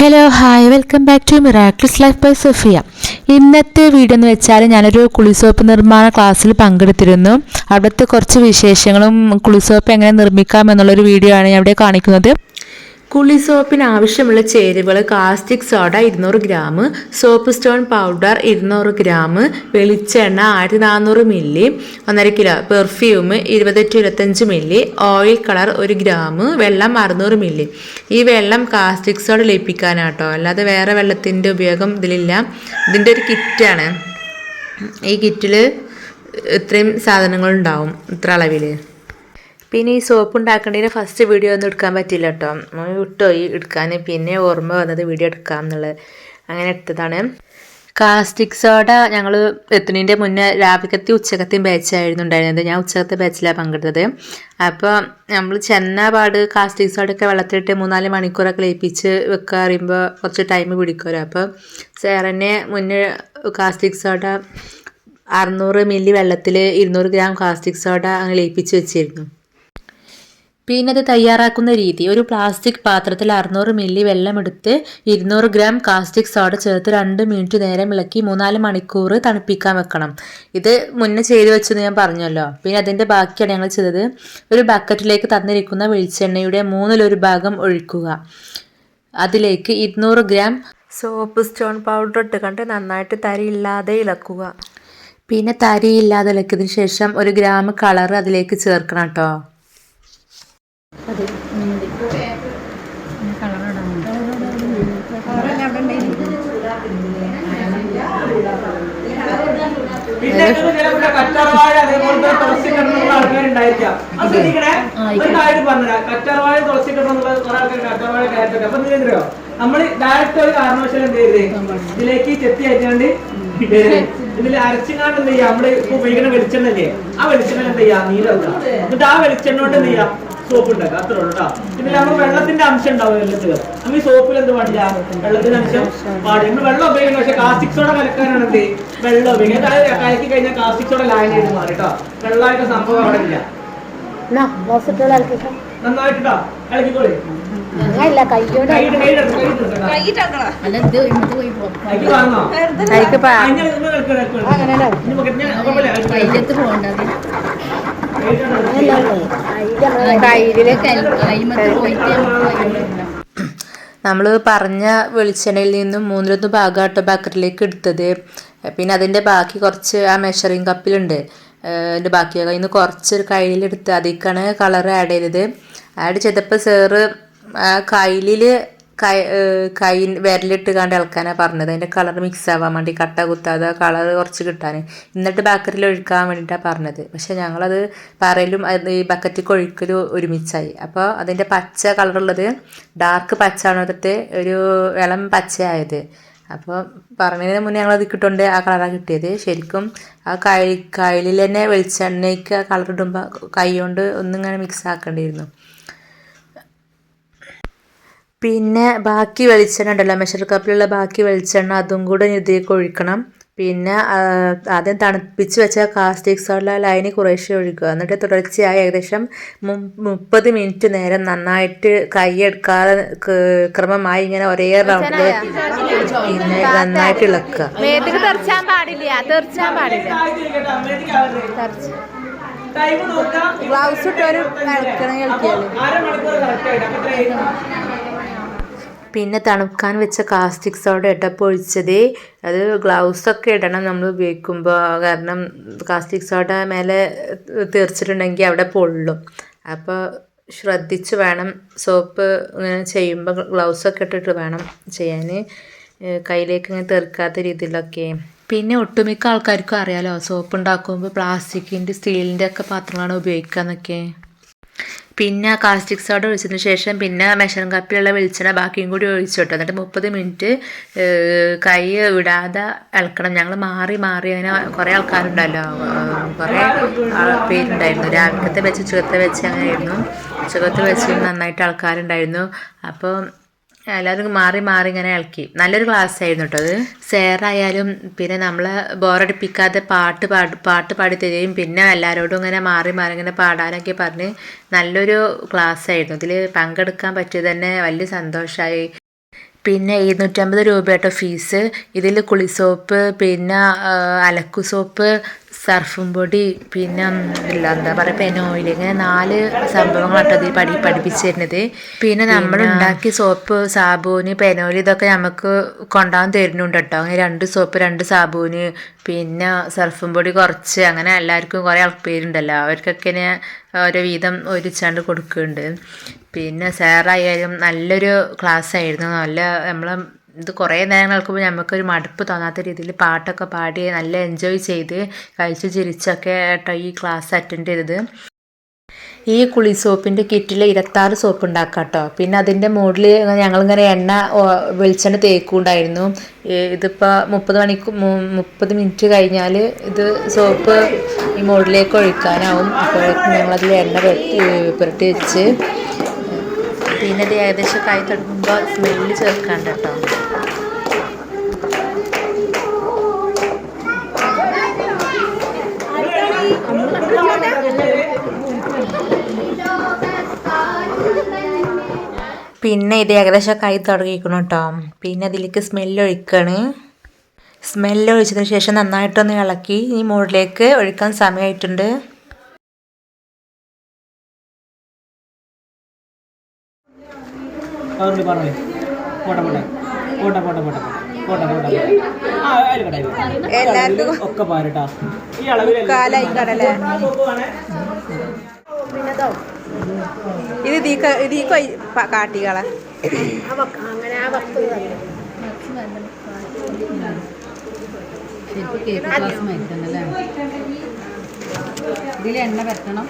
Hello hi welcome back to miracles life by Sophia ഇന്നത്തെ video എന്ന് വെച്ചാൽ ഞാനൊരു കുളിസോപ്പ് നിർമ്മാണ ക്ലാസ്സിൽ പങ്കെടുത്തിരുന്നു. അവിടുത്തെ കുറച്ച് വിശേഷങ്ങളും കുളിസോപ്പ് എങ്ങനെ നിർമ്മിക്കാം എന്നുള്ളൊരു വീഡിയോ ആണ് ഞാൻ ഇവിടെ കാണിക്കുന്നത്. കുളിസോപ്പിന് ആവശ്യമുള്ള ചേരുവകൾ കാസ്റ്റിക് സോഡ ഇരുന്നൂറ് ഗ്രാം സോപ്പ് സ്റ്റോൺ പൗഡർ ഇരുന്നൂറ് ഗ്രാം വെളിച്ചെണ്ണ ആയിരത്തി നാനൂറ് മില്ലി ഒന്നര കിലോ പെർഫ്യൂം ഇരുപത് ടു ഇരുപത്തഞ്ച് മില്ലി ഓയിൽ കളർ ഒരു ഗ്രാം വെള്ളം അറുന്നൂറ് മില്ലി. ഈ വെള്ളം കാസ്റ്റിക് സോഡ ലയിപ്പിക്കാനാട്ടോ. അല്ലാതെ വേറെ വെള്ളത്തിന്റെ ഉപയോഗം ഇതിലില്ല. ഇതിന്റെ ഒരു കിറ്റാണ്. ഈ കിറ്റിൽ ഇത്രയും സാധനങ്ങളുണ്ടാവും ഇത്ര അളവിൽ പിന്നെ ഈ സോപ്പ് ഉണ്ടാക്കേണ്ടതിന് ഫസ്റ്റ് വീഡിയോ ഒന്നും എടുക്കാൻ പറ്റില്ല കേട്ടോ നമ്മൾ ഈ എടുക്കാൻ പിന്നെ ഓർമ്മ വന്നത് വീഡിയോ എടുക്കാം എന്നുള്ളത്. അങ്ങനെ എടുത്തതാണ്. കാസ്റ്റിക് സോഡ ഞങ്ങൾ എത്തുന്നതിന്റെ മുന്നേ രാവിലത്തെ ഉച്ചക്കത്തെയും ബാച്ചായിരുന്നു ഉണ്ടായിരുന്നത്. ഞാൻ ഉച്ചക്കത്തെ ബാച്ചിലാണ് പങ്കെടുത്തത്. അപ്പോൾ നമ്മൾ ചെന്ന പാട് കാസ്റ്റിക് സോഡയൊക്കെ വെള്ളത്തിലിട്ട് മൂന്നാൽ മണിക്കൂറൊക്കെ ലയിപ്പിച്ച് വെക്കുക അറിയുമ്പോൾ കുറച്ച് ടൈം പിടിക്കുമല്ലോ അപ്പോൾ സാറിനെ മുന്നേ കാസ്റ്റിക് സോഡ അറുന്നൂറ് മില്ലി വെള്ളത്തിൽ ഇരുന്നൂറ് ഗ്രാം കാസ്റ്റിക് സോഡ അങ്ങ് ലയിപ്പിച്ച് വെച്ചിരുന്നു. പിന്നെ അത് തയ്യാറാക്കുന്ന രീതി. ഒരു പ്ലാസ്റ്റിക് പാത്രത്തിൽ അറുന്നൂറ് മില്ലി വെള്ളമെടുത്ത് ഇരുന്നൂറ് ഗ്രാം കാസ്റ്റിക് സോഡ ചേർത്ത് രണ്ട് മിനിറ്റ് നേരം ഇളക്കി മൂന്നാൽ മണിക്കൂർ തണുപ്പിക്കാൻ വെക്കണം. ഇത് മുന്നേ ചെയ്തു വെച്ചെന്ന് ഞാൻ പറഞ്ഞല്ലോ. പിന്നെ അതിന്റെ ബാക്കിയാണ് ഞങ്ങൾ ചെയ്തത്. ഒരു ബക്കറ്റിലേക്ക് തന്നിരിക്കുന്ന വെളിച്ചെണ്ണയുടെ മൂന്നിലൊരു ഭാഗം ഒഴിക്കുക. അതിലേക്ക് ഇരുന്നൂറ് ഗ്രാം സോപ്പ് സ്റ്റോൺ പൗഡർ ഇട്ട് കണ്ട് നന്നായിട്ട് തരിയില്ലാതെ ഇളക്കുക. പിന്നെ തരിയില്ലാതെ ഇളക്കിയതിന് ശേഷം ഒരു ഗ്രാം കളർ അതിലേക്ക് ചേർക്കണം കേട്ടോ. പിന്നെ ചിലപ്പോൾ കറ്റാർവാഴ അതേപോലത്തെ തുളസി കിടന്നുള്ള ആൾക്കാരുണ്ടായിരിക്കാം. അത് ശ്രദ്ധിക്കണേ ഒരു കാര്യം പറഞ്ഞുതരാം. കറ്റാർവാഴ തുളസി കിടന്നുള്ള കുറെ ആൾക്കാർ കറ്റാർവാഴ കയറ്റൊക്കെ. അപ്പൊ നീന്തോ നമ്മൾ ഡയറക്റ്റ് ഒരു കാരണവശാലും എന്ത് ചെയ്തേ ഇതിലേക്ക് ചെത്തി അയച്ചാണ്ട് ഇതിൽ അരച്ചിങ്ങാണ്ട് എന്ത് ചെയ്യാം? നമ്മൾ ഇപ്പൊ ഉപയോഗിക്കുന്ന വെളിച്ചെണ്ണ അല്ലേ ആ വെളിച്ചെണ്ണ എന്ത് ചെയ്യാം? നീരാക്കുക എന്നിട്ട് ആ വെളിച്ചെണ്ണ കൊണ്ട് എന്ത് ചെയ്യാം? സോപ്പ് ഉണ്ടാക്കുക. അത്രേ ഉള്ളൂ കേട്ടോ പിന്നെ നമ്മൾ വെള്ളത്തിന്റെ അംശം ഉണ്ടാവും വെള്ളത്തിൽ നമ്മൾ ഈ സോപ്പിൽ എന്ത് പാടില്ല? വെള്ളത്തിന്റെ അംശം പാടില്ല. നമ്മൾ വെള്ളം ഉപയോഗിക്കണം. പക്ഷെ കാസ്റ്റിക് സോഡ കലക്കാനാണ് എന്ത്? വെള്ളം ഉപയോഗിക്കുന്നത് അതായത് കലക്കി കഴിഞ്ഞാൽ കാസ്റ്റിക് സോഡ ചെയ്ത് മാറി കേട്ടോ വെള്ളമായിട്ട് സംഭവം അവിടെ ഇല്ല. നന്നായിട്ടോ ഇളക്കിക്കോളി. അങ്ങനെയല്ല. നമ്മൾ പറഞ്ഞ വെളിച്ചെണ്ണയിൽ നിന്നും മൂന്നിലൊന്ന് ഭാഗമായിട്ട് ബക്കറ്റിലേക്ക് എടുത്തത്. പിന്നെ അതിന്റെ ബാക്കി കുറച്ച് ആ മെഷറിങ് കപ്പിലുണ്ട് അതിന്റെ ബാക്കി അതിൽ നിന്ന് കുറച്ച് കയ്യിലെടുത്ത് അതിലേക്കാണ് കളർ ആഡ് ചെയ്തത്. ആഡ് ചെയ്തപ്പോൾ സാറ് ആ കയ്യിലിൽ കൈ കൈ വിരലിട്ട് കണ്ട് ഇളക്കാനാണ് പറഞ്ഞത്. അതിന്റെ കളർ മിക്സ് ആവാൻ വേണ്ടി കട്ട കുത്താതെ കളർ കുറച്ച് കിട്ടാൻ എന്നിട്ട് ബക്കറ്റിൽ ഒഴിക്കാൻ വേണ്ടിയിട്ടാണ് പറഞ്ഞത്. പക്ഷെ ഞങ്ങളത് പറയലും ഈ ബക്കറ്റിൽ ഒഴിക്കലും ഒരുമിച്ചായി. അപ്പോൾ അതിന്റെ പച്ച കളറുള്ളത് ഡാർക്ക് പച്ച ആണെന്നിട്ട് ഒരു ഇളം പച്ചയായത്. അപ്പോൾ പറഞ്ഞതിന് മുന്നേ ഞങ്ങൾ അത് കിട്ടുകൊണ്ട് ആ കളറാണ് കിട്ടിയത്. ശരിക്കും ആ കൈ കയ്യിൽ തന്നെ വെളിച്ചെണ്ണയ്ക്ക് ആ കളർ ഇടുമ്പോൾ കൈ കൊണ്ട് ഒന്നിങ്ങനെ മിക്സ് ആക്കേണ്ടിയിരുന്നു. പിന്നെ ബാക്കി വെളിച്ചെണ്ണ ഉണ്ടല്ലോ മെഷർ കപ്പിലുള്ള ബാക്കി വെളിച്ചെണ്ണ അതും കൂടെ ഇതിലേക്ക് ഒഴിക്കണം. പിന്നെ ആദ്യം തണുപ്പിച്ച് വെച്ച കാസ്റ്റിക് സോഡ ലൈനി കുറേശ്ശെ ഒഴിക്കുക. എന്നിട്ട് തുടർച്ചയായി ഏകദേശം മുപ്പത് മിനിറ്റ് നേരം നന്നായിട്ട് കൈയെടുക്കാതെ ക്രമമായി ഇങ്ങനെ ഒരേ റൗണ്ടിൽ പിന്നെ നന്നായിട്ട് ഇളക്കുക. ഗ്ലൗസ് ഇട്ടൊരു പിന്നെ തണുക്കാൻ വെച്ച കാസ്റ്റിക് സോഡ ഇട്ടപ്പോൾ ഒഴിച്ചത് അത് ഗ്ലൗസ് ഒക്കെ ഇടണം നമ്മൾ ഉപയോഗിക്കുമ്പോൾ കാരണം കാസ്റ്റിക് സോഡ മേലെ തീർച്ചിട്ടുണ്ടെങ്കിൽ അവിടെ പൊള്ളും. അപ്പോൾ ശ്രദ്ധിച്ച് വേണം സോപ്പ് ഇങ്ങനെ ചെയ്യുമ്പോൾ ഗ്ലൗസ് ഒക്കെ ഇട്ടിട്ട് വേണം ചെയ്യാൻ കയ്യിലേക്ക് ഇങ്ങനെ തെറിക്കാത്ത രീതിയിലൊക്കെ. പിന്നെ ഒട്ടുമിക്ക ആൾക്കാർക്കും അറിയാലോ സോപ്പ് ഉണ്ടാക്കുമ്പോൾ പ്ലാസ്റ്റിക്കിന്റെ സ്റ്റീലിന്റെ ഒക്കെ പാത്രങ്ങളാണ് ഉപയോഗിക്കുക എന്നൊക്കെ പിന്നെ കാസ്റ്റിക് സോഡ ഒഴിച്ചതിന് ശേഷം പിന്നെ മെഷറിംഗ് കപ്പിലുള്ള വെളിച്ചെണ്ണ ബാക്കിയും കൂടി ഒഴിച്ചു കേട്ടോ. എന്നിട്ട് മുപ്പത് മിനിറ്റ് കൈ വിടാതെ ഇളക്കണം. ഞങ്ങൾ മാറി മാറി അങ്ങനെ കുറേ ആൾക്കാരുണ്ടല്ലോ കുറേ പേരുണ്ടായിരുന്നു. രാവിലത്തെ വെച്ച് ഉച്ചകത്തെ വെച്ച് അങ്ങനെയായിരുന്നു. ചുഖത്ത് വെച്ച് നന്നായിട്ട് ആൾക്കാരുണ്ടായിരുന്നു. അപ്പോൾ എല്ലാവരും മാറി മാറി ഇങ്ങനെ ഇളക്കി. നല്ലൊരു ക്ലാസ് ആയിരുന്നു കേട്ടോ അത്. സേറായാലും പിന്നെ നമ്മളെ ബോറടിപ്പിക്കാതെ പാട്ട് പാട്ട് പാട്ട് പാടി തരികയും പിന്നെ എല്ലാവരോടും ഇങ്ങനെ മാറി മാറി ഇങ്ങനെ പാടാനൊക്കെ പറഞ്ഞ് നല്ലൊരു ക്ലാസ് ആയിരുന്നു. ഇതിൽ പങ്കെടുക്കാൻ പറ്റിയത് തന്നെ വലിയ സന്തോഷമായി പിന്നെ ഇരുന്നൂറ്റമ്പത് രൂപ കേട്ടോ ഫീസ് ഇതിൽ കുളിസോപ്പ് പിന്നെ അലക്കു സോപ്പ് സർഫും പൊടി പിന്നെ ഇല്ല എന്താ പറയുക പെനോയിൽ ഇങ്ങനെ നാല് സംഭവങ്ങളാട്ടോ അതിൽ പഠി പഠിപ്പിച്ചു തരുന്നത് പിന്നെ നമ്മൾ ഉണ്ടാക്കിയ സോപ്പ് സാബൂന് പെനോയിൽ ഇതൊക്കെ നമുക്ക് കൊണ്ടാകാൻ തരുന്നുണ്ട് കേട്ടോ അങ്ങനെ രണ്ട് സോപ്പ് രണ്ട് സാബൂന് പിന്നെ സർഫും പൊടി കുറച്ച് അങ്ങനെ എല്ലാവർക്കും കുറേ ആൾപ്പേരുണ്ടല്ലോ അവർക്കൊക്കെ ഇങ്ങനെ ഓരോ വീതം ഒരിച്ചാണ്ട് കൊടുക്കുന്നുണ്ട്. പിന്നെ സാറായാലും നല്ലൊരു ക്ലാസ് ആയിരുന്നു നല്ല നമ്മളെ ഇത് കുറേ നേരം കേൾക്കുമ്പോൾ നമുക്കൊരു മടുപ്പ് തോന്നാത്ത രീതിയിൽ പാട്ടൊക്കെ പാടി നല്ല എൻജോയ് ചെയ്ത് കഴിച്ച് ചിരിച്ചൊക്കെ ആയിട്ടോ ഈ ക്ലാസ് അറ്റൻഡ് ചെയ്തത്. ഈ കുളി സോപ്പിന്റെ കിറ്റിൽ ഇരുപത്താറ് സോപ്പ് ഉണ്ടാക്കാം കേട്ടോ പിന്നെ അതിന്റെ മുകളിൽ ഞങ്ങളിങ്ങനെ എണ്ണ വെളിച്ചെണ്ണ തേക്കുണ്ടായിരുന്നു. ഇതിപ്പോൾ മുപ്പത് മണിക്ക് മുപ്പത് മിനിറ്റ് കഴിഞ്ഞാൽ ഇത് സോപ്പ് ഈ മുകളിലേക്ക് ഒഴിക്കാനാവും. അപ്പോഴേക്കും ഞങ്ങളതിൽ എണ്ണ പുരട്ടി വെച്ച്. പിന്നെ ഇത് ഏകദേശം കൈ തുടങ്ങുമ്പോൾ സ്മെല്ല് ചേർക്കാണ്ട് കേട്ടോ പിന്നെ ഇത് ഏകദേശം കൈ തുടങ്ങിക്കണം കേട്ടോ പിന്നെ അതിലേക്ക് സ്മെല്ലൊഴിക്കാണ് സ്മെല്ലൊഴിച്ചതിന് ശേഷം നന്നായിട്ടൊന്ന് ഇളക്കി ഈ മുകളിലേക്ക് ഒഴിക്കാൻ സമയമായിട്ടുണ്ട് അതുകൊണ്ട് പറഞ്ഞു പോട്ടെ പോട്ടെ. പോട്ടെ പോട്ടെ പോട്ടെ. പോട്ടെ പോട്ടെ പോട്ടെ. ആ അതിൽ എല്ലാവർക്കും ഒക്കെ പാരട്ടാ. ഈ അളവിൽ ഇത് ഇതീ കാട്ടികളെ. അങ്ങനെ ആ എണ്ണ പറ്റണം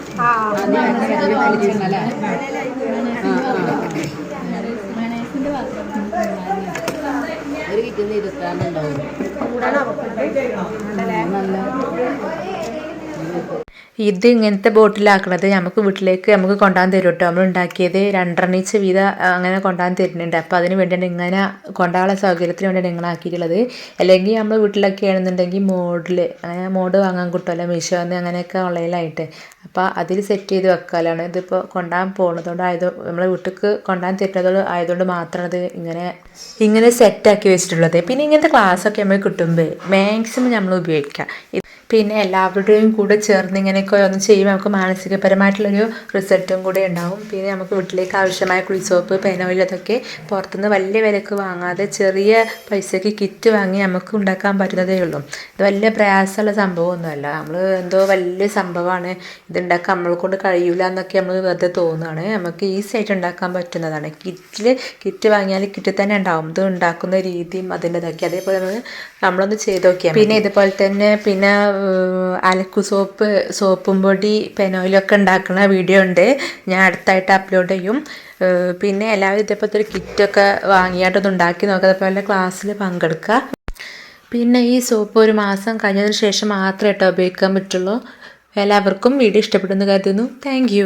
ഒരു കിറ്റുന്ന ഇരുത്താനുണ്ടാവും. നല്ല ഇത് ഇങ്ങനത്തെ ബോട്ടിലാക്കണത് നമുക്ക് വീട്ടിലേക്ക് നമുക്ക് കൊണ്ടാൻ തരും കേട്ടോ നമ്മൾ ഉണ്ടാക്കിയത് രണ്ടെണ്ണീച്ച് വീത അങ്ങനെ കൊണ്ടാൻ തരുന്നുണ്ട്. അപ്പോൾ അതിന് വേണ്ടിയാണ് ഇങ്ങനെ കൊണ്ടാനുള്ള സൗകര്യത്തിന് വേണ്ടിയാണ് നിങ്ങൾ ആക്കിയിട്ടുള്ളത്. അല്ലെങ്കിൽ നമ്മൾ വീട്ടിലൊക്കെ ആണെന്നുണ്ടെങ്കിൽ മോഡിൽ അങ്ങനെ മോഡ് വാങ്ങാൻ കിട്ടുമല്ലോ മീഷോന്ന് അങ്ങനെയൊക്കെ ഓൺലൈനിലായിട്ട് അപ്പോൾ അതിൽ സെറ്റ് ചെയ്ത് വെക്കാനാണ് ഇതിപ്പോൾ കൊണ്ടാൻ പോകുന്നതുകൊണ്ട് ആയത് നമ്മളെ വീട്ടിലേക്ക് കൊണ്ടാൻ തരുന്നത് ആയതുകൊണ്ട് മാത്രമാണ് ഇത് ഇങ്ങനെ ഇങ്ങനെ സെറ്റാക്കി വെച്ചിട്ടുള്ളത്. പിന്നെ ഇങ്ങനത്തെ ക്ലാസ്സൊക്കെ നമ്മൾ കിട്ടുമ്പോൾ മാക്സിമം നമ്മൾ ഉപയോഗിക്കാം. പിന്നെ എല്ലാവരുടെയും കൂടെ ചേർന്ന് ഇങ്ങനെയൊക്കെ ഒന്ന് ചെയ്യുമ്പോൾ നമുക്ക് മാനസികപരമായിട്ടുള്ളൊരു റിസൾട്ടും കൂടെ ഉണ്ടാവും. പിന്നെ നമുക്ക് വീട്ടിലേക്ക് ആവശ്യമായ കുളിസോപ്പ് പെനോയിൽ അതൊക്കെ പുറത്തുനിന്ന് വലിയ വിലക്ക് വാങ്ങാതെ ചെറിയ പൈസയ്ക്ക് കിറ്റ് വാങ്ങി നമുക്ക് ഉണ്ടാക്കാൻ പറ്റുന്നതേ ഉള്ളൂ. ഇത് വലിയ പ്രയാസമുള്ള സംഭവമൊന്നുമല്ല. നമ്മൾ എന്തോ വലിയ സംഭവമാണ്. ഇതുണ്ടാക്കാൻ നമ്മളെ കൊണ്ട് കഴിയില്ല എന്നൊക്കെ നമ്മൾ വെറുതെ തോന്നുകയാണ് നമുക്ക് ഈസി ആയിട്ട് ഉണ്ടാക്കാൻ പറ്റുന്നതാണ്. കിറ്റിൽ കിറ്റ് വാങ്ങിയാൽ കിറ്റ് തന്നെ ഉണ്ടാവും. ഇത് ഉണ്ടാക്കുന്ന രീതിയും അതിന്റെതൊക്കെ. അതേപോലെ നമ്മൾ നമ്മളൊന്ന് ചെയ്ത് നോക്കിയാൽ പിന്നെ ഇതുപോലെ തന്നെ പിന്നെ അലക്കു സോപ്പ് സോപ്പും പൊടി പെനോയിലൊക്കെ ഉണ്ടാക്കുന്ന വീഡിയോ ഉണ്ട്. ഞാൻ അടുത്തായിട്ട് അപ്ലോഡ് ചെയ്യും. പിന്നെ എല്ലാവരും ഇതേപോലത്തെ ഒരു കിറ്റൊക്കെ വാങ്ങിയായിട്ടൊന്ന് ഉണ്ടാക്കി നോക്കുക അതുപോലെ ക്ലാസ്സിൽ പങ്കെടുക്കുക പിന്നെ ഈ സോപ്പ് ഒരു മാസം കഴിഞ്ഞതിന് ശേഷം മാത്രമേ കേട്ടോ ഉപയോഗിക്കാൻ പറ്റുള്ളൂ. എല്ലാവർക്കും വീഡിയോ ഇഷ്ടപ്പെടുന്നു കരുതുന്നു. താങ്ക്